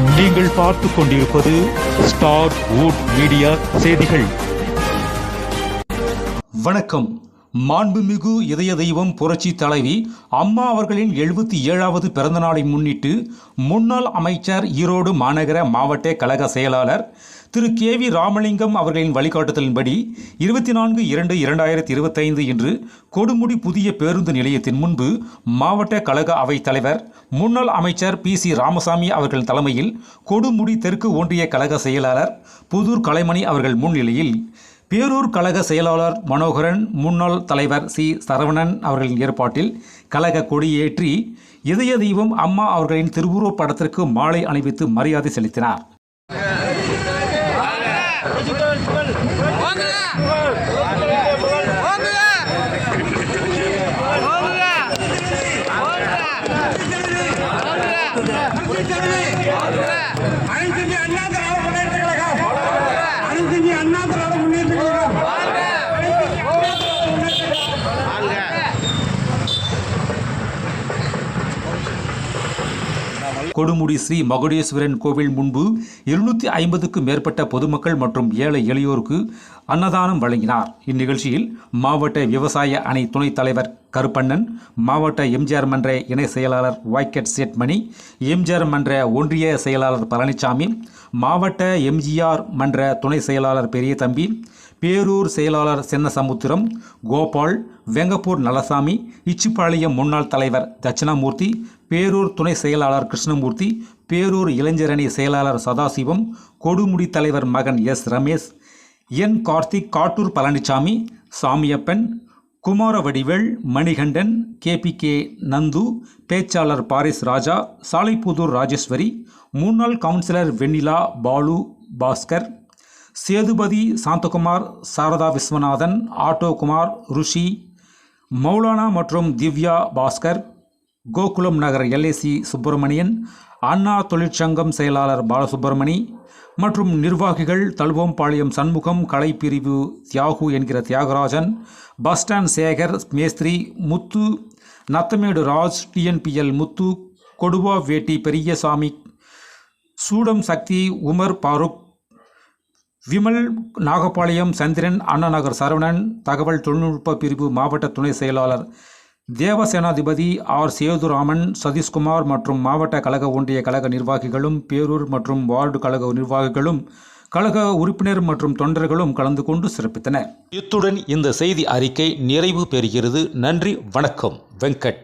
நீங்கள் பார்த்துக் கொண்டிருப்பது ஸ்டார் வுட் மீடியா செய்திகள். வணக்கம். மாண்புமிகு இதய தெய்வம் புரட்சி தலைவி அம்மா அவர்களின் எழுபத்தி ஏழாவது பிறந்தநாளை முன்னிட்டு முன்னாள் அமைச்சர் ஈரோடு மாநகர மாவட்ட கழக செயலாளர் திரு கே வி ராமலிங்கம் அவர்களின் வழிகாட்டுதலின்படி இருபத்தி நான்கு இரண்டு இரண்டாயிரத்தி இருபத்தைந்து இன்று கொடுமுடி புதிய பேருந்து நிலையத்தின் முன்பு மாவட்ட கழக அவைத் தலைவர் முன்னாள் அமைச்சர் பி சி ராமசாமி அவர்கள் தலைமையில் கொடுமுடி தெற்கு ஒன்றிய கழக செயலாளர் புதூர் கலைமணி அவர்கள் முன்னிலையில் பேரூர் கழக செயலாளர் மனோகரன் முன்னாள் தலைவர் சி. சரவணன் அவர்களின் ஏற்பாட்டில் கழக கொடியேற்றி இதய தெய்வம் அம்மா அவர்களின் திருவுருவப் படத்திற்கு மாலை அணிவித்து மரியாதை செலுத்தினார். அனைத்து அண்ணா திராவிட கொடுமுடி ஸ்ரீ மகுடேஸ்வரன் கோவில் முன்பு இருநூத்தி ஐம்பதுக்கும் மேற்பட்ட பொதுமக்கள் மற்றும் ஏழை எளியோருக்கு அன்னதானம் வழங்கினார். இந்நிகழ்ச்சியில் மாவட்ட விவசாய அணை துணைத் தலைவர் கருப்பண்ணன் மாவட்ட எம்ஜிஆர் மன்ற இணை செயலாளர் வாய்க்கெட் சேட்மணி எம்ஜிஆர் மன்ற ஒன்றிய செயலாளர் பழனிசாமி மாவட்ட எம்ஜிஆர் மன்ற துணை செயலாளர் பெரிய தம்பி பேரூர் செயலாளர் சென்னசமுத்திரம் கோபால் வெங்கப்பூர் நலசாமி இச்சிப்பாளையம் முன்னாள் தலைவர் தட்சிணாமூர்த்தி பேரூர் துணை செயலாளர் கிருஷ்ணமூர்த்தி பேரூர் இளைஞரணி செயலாளர் சதாசிவம் கொடுமுடி தலைவர் மகன் S Ramesh N Karthik Kattur Palanisamy Samiyappan Kumaravadivel Manikandan KP K Nandu பேச்சாளர் பாரிஸ் ராஜா சாலைப்புதூர் ராஜேஸ்வரி முன்னாள் கவுன்சிலர் வெண்ணிலா பாலு பாஸ்கர் சேதுபதி சாந்தகுமார் சாரதா விஸ்வநாதன் ஆட்டோகுமார் ருஷி மௌலானா மற்றும் திவ்யா பாஸ்கர் கோகுலம் நகர் எல்ஏசி சுப்பிரமணியன் அண்ணா தொழிற்சங்கம் செயலாளர் பாலசுப்பிரமணி மற்றும் நிர்வாகிகள் தழுவம்பாளையம் சண்முகம் கலைப்பிரிவு தியாகு என்கிற தியாகராஜன் பஸ் ஸ்டாண்ட் சேகர் மேஸ்திரி முத்து நத்தமேடு ராஜ் டிஎன்பிஎல் முத்து கொடுவா வேட்டி பெரியசாமி சூடம் சக்தி உமர் பாருக் விமல் நாகப்பாளையம் சந்திரன் அண்ணாநகர் சரவணன் தகவல் தொழில்நுட்ப பிரிவு மாவட்ட துணை செயலாளர் தேவசேனாதிபதி ஆர். சேதுராமன் சதீஷ்குமார் மற்றும் மாவட்ட கழக ஒன்றிய கழக நிர்வாகிகளும் பேரூர் மற்றும் வார்டு கழக நிர்வாகிகளும் கழக உறுப்பினர் மற்றும் தொண்டர்களும் கலந்து கொண்டு சிறப்பித்தனர். இத்துடன் இந்த செய்தி அறிக்கை நிறைவு பெறுகிறது. நன்றி வணக்கம். வெங்கட்